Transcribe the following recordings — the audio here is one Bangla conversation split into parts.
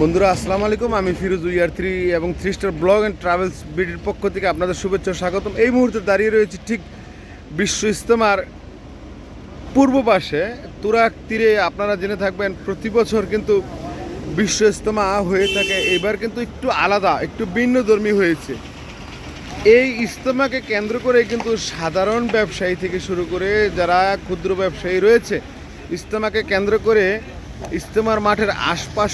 বন্ধুরা, আসসালামু আলাইকুম। আমি ফিরোজ উইয়ার থ্রি এবং three star blog and travels বিডির পক্ষ থেকে আপনাদের শুভেচ্ছা স্বাগতম। এই মুহূর্তে দাঁড়িয়ে রয়েছে ঠিক বিশ্ব ইস্তেমার পূর্ব পাশে। তুরাক তীরে আপনারা জেনে থাকবেন, প্রতি বছর কিন্তু বিশ্ব ইস্তেমা হয়ে থাকে। এবার কিন্তু একটু আলাদা, একটু ভিন্ন ধর্মী হয়েছে। এই ইস্তেমাকে কেন্দ্র করে কিন্তু সাধারণ ব্যবসায়ী থেকে শুরু করে যারা ক্ষুদ্র ব্যবসায়ী রয়েছে ইস্তেমাকে কেন্দ্র করে ইস্তেমার মাঠের আশপাশ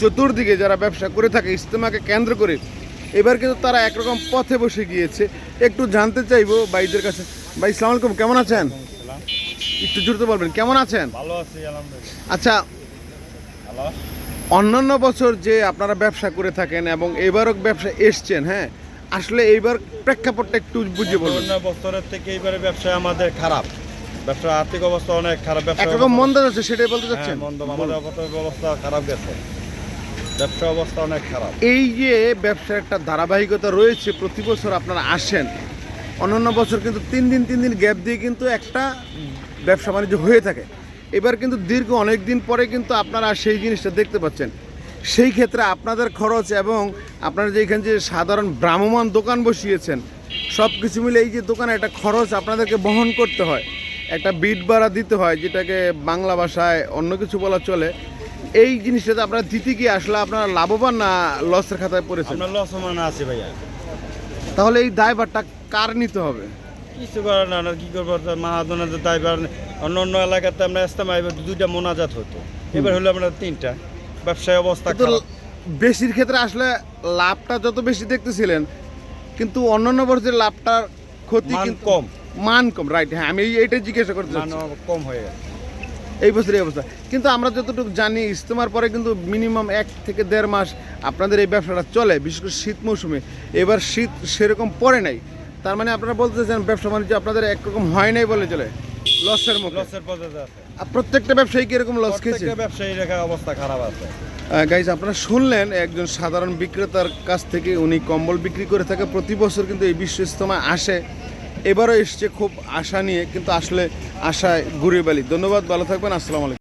চতুর্দিকে যারা ব্যবসা করে থাকে ইস্তেমাকে কেন্দ্র করে এবার কিন্তু তারা একরকম পথে বসে গিয়েছে। একটু জানতে চাইব ভাইদের কাছে। ভাই আলাইকুম কেমন আছেন? একটু জুড়তে বলবেন কেমন আছেন? ভালো আছি আলহামদুলিল্লাহ। আচ্ছা অন্যান্য বছর যে আপনারা ব্যবসা করে থাকেন এবং এবারও ব্যবসা এসছেন হ্যাঁ? আসলে এইবার প্রেক্ষাপটটা একটু বুঝিয়ে বলবেন। অন্য বছরের থেকে এইবারে ব্যবসা আমাদের খারাপ। ব্যবসার আর্থিক অবস্থা অনেক খারাপ ব্যবসা একরকম মন্দা যাচ্ছে সেটাই বলতে হ্যাঁ, চাচ্ছেন মন্দ আমাদের অবস্থা খারাপ গেছে। ব্যবসা অবস্থা অনেক খারাপ। এই যে ব্যবসার একটা ধারাবাহিকতা রয়েছে প্রতি বছর আপনারা আসেন। অন্যান্য বছর কিন্তু তিন দিন তিন দিন গ্যাপ দিয়ে কিন্তু একটা ব্যবসা বাণিজ্য হয়ে থাকে। এবার কিন্তু দীর্ঘ অনেক দিন পরে কিন্তু আপনারা সেই জিনিসটা দেখতে পাচ্ছেন। সেই ক্ষেত্রে আপনাদের খরচ এবং আপনারা যে এখানে যে সাধারণ ভ্রাম্যমান দোকান বসিয়েছেন সব কিছু মিলে এই যে দোকানে একটা খরচ আপনাদেরকে বহন করতে হয়। একটা বিট ভাড়া দিতে হয় যেটাকে বাংলা ভাষায় অন্য কিছু বলা চলে। এই জিনিসটাতে আপনারা দিতে গিয়ে আসলে আপনারা লাভবান না লসের খাতায় পড়েছে আমরা লস মানে আছি ভাইয়া। তাহলে এই দায়ভারটা কার নিতে হবে? কিছু করার না কি করব? মাহাজনের দায়বার অন্য অন্য এলাকাতে আমরা ইস্তেমা দুইটা মোনাজাত হতো। এবার হলো আমরা তিনটা। ব্যবসায় অবস্থা বেশির ক্ষেত্রে আসলে লাভটা যত বেশি দেখতেছিলেন কিন্তু অন্যান্য বছরের লাভটার ক্ষতি কম। মান কম রাইট হ্যাঁ আমি এই- এইটাই জিজ্ঞাসা করতে মান কম হয়ে গেছে। এই বছর এই অবস্থা কিন্তু আমরা যতটুকু জানি ইস্তেমার পরে কিন্তু মিনিমাম এক থেকে দেড় মাস আপনাদের এই ব্যবসাটা চলে বিশেষ করে শীত মৌসুমে। এবার শীত সেরকম পড়ে নাই। তার মানে আপনারা বলতে চান ব্যবসা বাণিজ্য আপনাদের একরকম হয় নাই বলে চলে? লসের মুখে। লসের পর্যায়ে আছে। প্রত্যেকটা ব্যবসায়ী কীরকম লস খেয়েছে? প্রত্যেকটা ব্যবসায়ী রেখার অবস্থা খারাপ আছে। গাইজ আপনারা শুনলেন একজন সাধারণ বিক্রেতার কাছ থেকে উনি কম্বল বিক্রি করে থাকে। প্রতি বছর কিন্তু এই বিশ্ব ইস্তমায় আসে। এবারও এসছে খুব আশা নিয়ে, কিন্তু আসলে আশায় ঘুরে বালি ধন্যবাদ, ভালো থাকবেন, আসসালামু আলাইকুম।